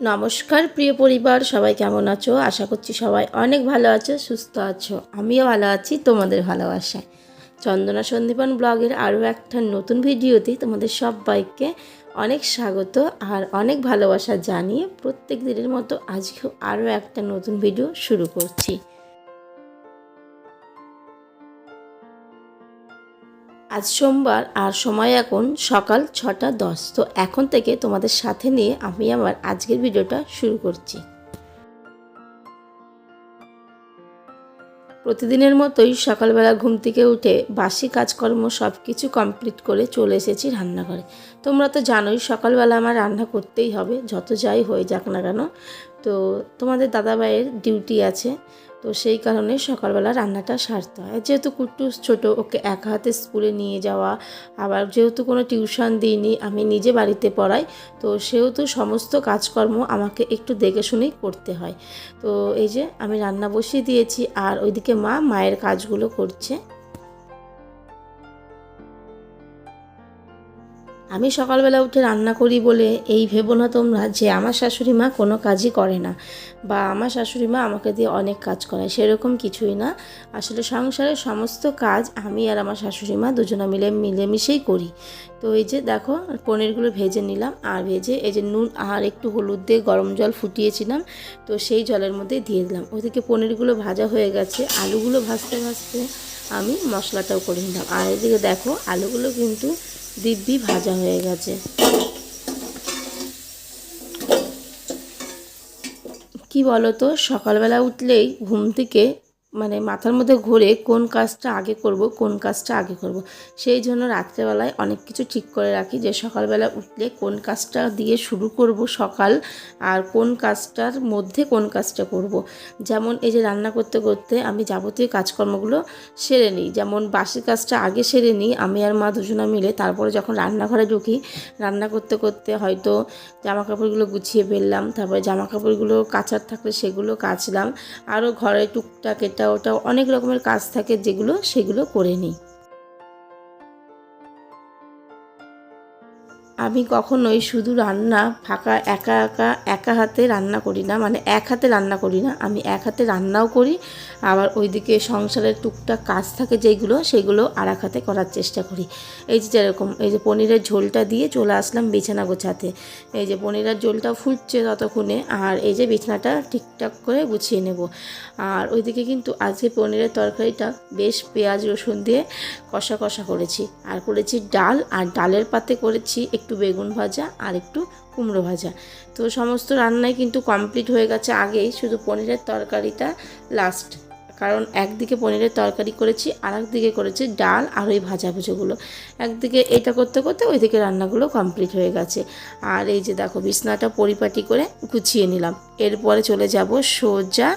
নমস্কার, প্রিয় পরিবার, সবাই কেমন আছো? আশা করছি সবাই অনেক ভালো আছো, সুস্থ আছো। আমিও ভালো আছি, তোমাদের ভালোবাসায়। চন্দনা সন্দীপন ব্লগের আরও একটা নতুন ভিডিওতে তোমাদের সব সবাইকে অনেক স্বাগত আর অনেক ভালোবাসা জানিয়ে প্রত্যেক দিনের মতো আজকেও আরও একটা নতুন ভিডিও শুরু করছি। আজ সোমবার আর সময় এখন সকাল ছটা দশ। তো এখন থেকে তোমাদের সাথে নিয়ে আমি আমার আজকের ভিডিওটা শুরু করছি। প্রতিদিনের মতোই সকালবেলা ঘুম থেকে উঠে বাসি কাজকর্ম সব কিছু কমপ্লিট করে চলে এসেছি রান্নাঘরে। তোমরা তো জানোই সকালবেলা আমার রান্না করতেই হবে, যত যাই হয়ে যাক না কেন। তো তোমাদের দাদাভাইয়ের ডিউটি আছে তো সেই কারণে সকালবেলা রান্নাটা সারতে হয়। যেহেতু কুট্টুস ছোট, ওকে এক হাতে স্কুলে নিয়ে যাওয়া, আবার যেহেতু কোনো টিউশন দিইনি, আমি নিজে বাড়িতে পড়াই, তো সেহেতু সমস্ত কাজকর্ম আমাকে একটু দেখে শুনেই করতে হয়। তো এই যে আমি রান্না বসিয়ে দিয়েছি, আর ওইদিকে মা মায়ের কাজগুলো করছে। আমি সকালবেলা উঠে রান্না করি বলে এই ভেবো না তোমরা যে আমার শাশুড়ি মা কোনো কাজই করে না বা আমার শাশুড়ি মা আমাকে দিয়ে অনেক কাজ করায়, সেরকম কিছুই না। আসলে সংসারের সমস্ত কাজ আমি আর আমার শাশুড়ি মা দুজনে মিলে মিলেমিশেই করি। তো এই যে দেখো, পনিরগুলো ভেজে নিলাম। আর ভেজে এই যে নুন আর একটু হলুদ দিয়ে গরম জল ফুটিয়েছিলাম, তো সেই জলের মধ্যে দিয়ে দিলাম। ওদিকে পনিরগুলো ভাজা হয়ে গেছে। আলুগুলো ভাজতে ভাজতে আমি মশলাটাও করে নিলাম। আর এদিকে দেখো, আলুগুলো কিন্তু দিব্যি ভাজা হয়ে গেছে। কি বলতো? সকালবেলা উঠলেই ঘুম থেকে মানে মাথার মধ্যে ঘুরে কোন কাজটা আগে করব, কোন কাজটা আগে করব। সেই জন্য রাত্রেবেলায় অনেক কিছু ঠিক করে রাখি যে সকালবেলা উঠলে কোন কাজটা দিয়ে শুরু করব সকাল আর কোন কাজটার মধ্যে কোন কাজটা করব। যেমন এই যে রান্না করতে করতে আমি যাবতীয় কাজকর্মগুলো সেরে নিই। যেমন বাসি কাজটা আগে সেরে নিই, আমি আর মা দুজনা মিলে তারপরে যখন রান্নাঘরে ঢুকি, রান্না করতে করতে হয়তো জামা কাপড়গুলো গুছিয়ে ফেললাম, তারপরে জামা কাপড়গুলো কাচার থাকলে সেগুলো কাচলাম। আরও ঘরে টুকটাক এটা ওটা অনেক রকমের কাজ থাকে যেগুলো সেগুলো করে নিই। আমি কখনোই শুধু রান্না ফাঁকা একা একা একা হাতে রান্না করি না মানে এক হাতে রান্না করি না। আমি এক হাতে রান্নাও করি, আবার ওইদিকে সংসারের টুকটাক কাজ থাকে যেগুলো সেগুলো আর এক হাতে করার চেষ্টা করি। এই যে যেরকম, এই যে পনিরের ঝোলটা দিয়ে চলে আসলাম বিছানা গোছাতে। এই যে পনিরের ঝোলটা ফুটছে ততক্ষণে, আর এই যে বিছানাটা ঠিকঠাক করে গুছিয়ে নেব। আর ওইদিকে কিন্তু আজকে পনিরের তরকারিটা বেশ পেঁয়াজ রসুন দিয়ে কষা কষা করেছি। আর করেছি ডাল, আর ডালের পাতে করেছি একটু বেগুন ভাজা আর একটু কুমড়ো ভাজা। তো সমস্ত রান্নাই কিন্তু কমপ্লিট হয়ে গেছে আগেই, শুধু পনিরের তরকারিটা লাস্ট কারণ একদিকে পনিরের তরকারি করেছি আর একদিকে করেছি ডাল আর ওই ভাজা ভুজোগুলো। একদিকে এটা করতে করতে ওইদিকে রান্নাগুলো কমপ্লিট হয়ে গেছে। আর এই যে দেখো, বিছনাটা পরিপাটি করে গুছিয়ে নিলাম। এরপরে চলে যাব সোজা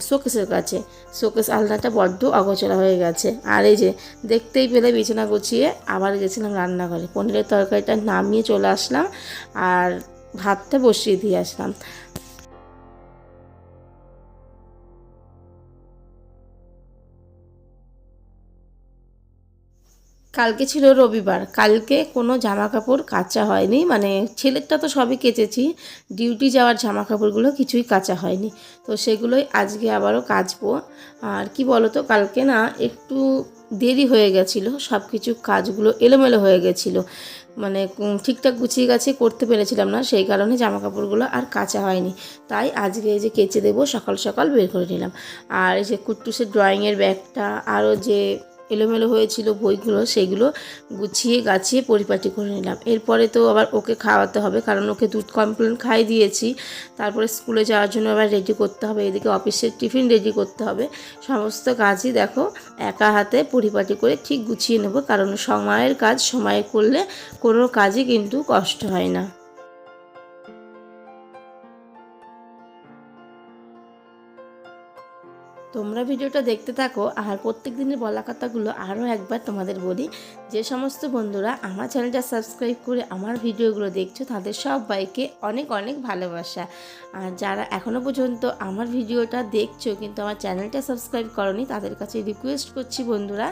শোকেসের কাছে। শোকেস আলনাটা বড্ড অগোচরা হয়ে গেছে। আর এই যে, দেখতেই পেলে বিছানা গুছিয়ে আবার গেছিলাম রান্নাঘরে। পনিরের তরকারিটা নামিয়ে চলে আসলাম আর ভাতটা বসিয়ে দিয়ে আসলাম। কালকে ছিল রবিবার, কালকে কোনো জামা কাপড় কাচা হয়নি মানে ছেলেরটা তো সবই কেচেছি, ডিউটি যাওয়ার জামা কাপড়গুলো কিছুই কাচা হয়নি। তো সেগুলোই আজকে আবারও কাচবো। আর কি বলতো, কালকে না একটু দেরি হয়ে গেছিল সব কিছু কাজগুলো এলোমেলো হয়ে গেছিল। মানে ঠিকঠাক গুছিয়ে গেছে করতে পেরেছিলাম না, সেই কারণে জামা কাপড়গুলো আর কাচা হয়নি। তাই আজকে এই যে কেচে দেবো, সকাল সকাল বের করে নিলাম। আর এই যে কুট্টুসের ড্রয়িংয়ের ব্যাগটা, আরও যে এলোমেলো হয়েছিল বইগুলো, সেগুলো গুছিয়ে গাছিয়ে পরিপাটি করে নিলাম। এরপরে তো আবার ওকে খাওয়াতে হবে, কারণ ওকে দুধ কমপ্লেন খাই দিয়েছি। তারপরে স্কুলে যাওয়ার জন্য আবার রেডি করতে হবে, এদিকে অফিসের টিফিন রেডি করতে হবে। সমস্ত কাজই দেখো একা হাতে পরিপাটি করে ঠিক গুছিয়ে নেব, কারণ সময়ের কাজ, সময়ে করলে কোনো কাজই কিন্তু কষ্ট হয় না। তোমরা ভিডিওটা দেখতে থাকো আর প্রত্যেক দিনের বলা কথাগুলো আরও একবার তোমাদের বলি। যে সমস্ত বন্ধুরা আমার চ্যানেলটা সাবস্ক্রাইব করে আমার ভিডিওগুলো দেখছ, তাদের সবাইকে অনেক অনেক ভালোবাসা। আর যারা এখনও পর্যন্ত আমার ভিডিওটা দেখছ কিন্তু আমার চ্যানেলটা সাবস্ক্রাইব করনি, তাদের কাছে রিকোয়েস্ট করছি বন্ধুরা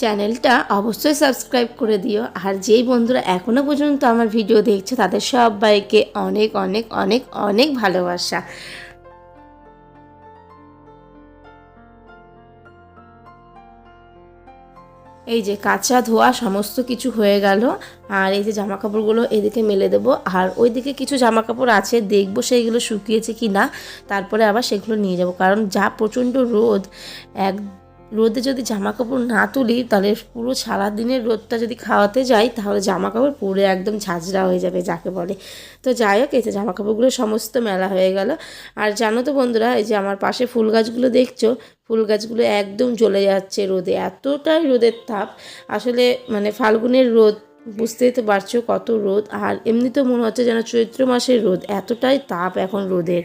চ্যানেলটা অবশ্যই সাবস্ক্রাইব করে দিও। আর যেই বন্ধুরা এখনও পর্যন্ত আমার ভিডিও দেখছে, তাদের সবাইকে অনেক অনেক অনেক অনেক ভালোবাসা। এই যে কাঁচা ধোয়া সমস্ত কিছু হয়ে গেল, আর এই যে জামা কাপড়গুলো এদিকে মেলে দেবো। আর ওইদিকে কিছু জামা কাপড় আছে, দেখব সেইগুলো শুকিয়েছে কি না তারপরে আবার সেগুলো নিয়ে যাব। কারণ যা প্রচণ্ড রোদ এক রোদে যদি জামা কাপড় না তুলি, তাহলে পুরো সারাদিনের রোদটা যদি খাওয়াতে যাই, তাহলে জামা কাপড় পুরো একদম ঝাঁঝরা হয়ে যাবে যাকে বলে। তো যাই হোক যে জামা কাপড়গুলো সমস্ত মেলা হয়ে গেল। আর জানো তো বন্ধুরা, এই যে আমার পাশে ফুল গাছগুলো দেখছ, ফুল গাছগুলো একদম জ্বলে যাচ্ছে রোদে, এতটাই রোদের তাপ। আসলে মানে ফাল্গুনের রোদ, বুঝতেই তো পারছ কত রোদ। আর এমনি তো মনে হচ্ছে যেন চৈত্র মাসের রোদ, এতটাই তাপ এখন রোদের।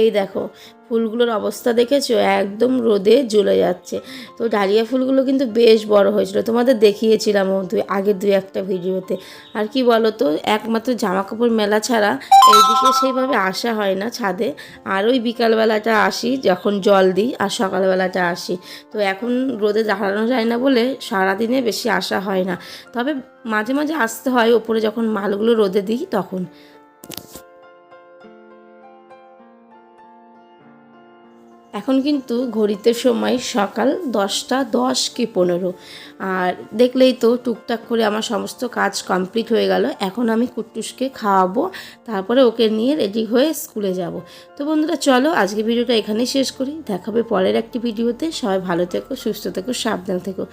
এই দেখো, ফুলগুলোর অবস্থা দেখেছ? একদম রোদে জ্বলে যাচ্ছে। তো ডালিয়া ফুলগুলো কিন্তু বেশ বড় হয়েছিল। তোমাদের দেখিয়েছিলাম দুই আগের দুই একটা ভিডিওতে। আর কি বলো তো একমাত্র জামা কাপড় মেলা ছাড়া এইদিকে সেইভাবে আসা হয় না ছাদে। আর ওই বিকালবেলাটা আসি, যখন জল দিই, আর সকালবেলাটা আসি। তো এখন রোদে দাঁড়ানো যায় না বলে সারাদিনে বেশি আসা হয় না। তবে মাঝে মাঝে আসতে হয়, ওপরে যখন মালগুলো রোদে দিই, তখন। এখন কিন্তু ঘড়িতে সময় সকাল দশটা দশ কি পনেরো। আর দেখলেই তো টুকটাক করে আমার সমস্ত কাজ কমপ্লিট হয়ে গেল। এখন আমি কুট্টুসকে খাওয়াবো, তারপরে ওকে নিয়ে রেডি হয়ে স্কুলে যাব। তো বন্ধুরা, চলো আজকে ভিডিওটা এখানেই শেষ করি। দেখাবে পরের একটি ভিডিওতে। সবাই ভালো থেকো, সুস্থ থেকো, সাবধান থেকো।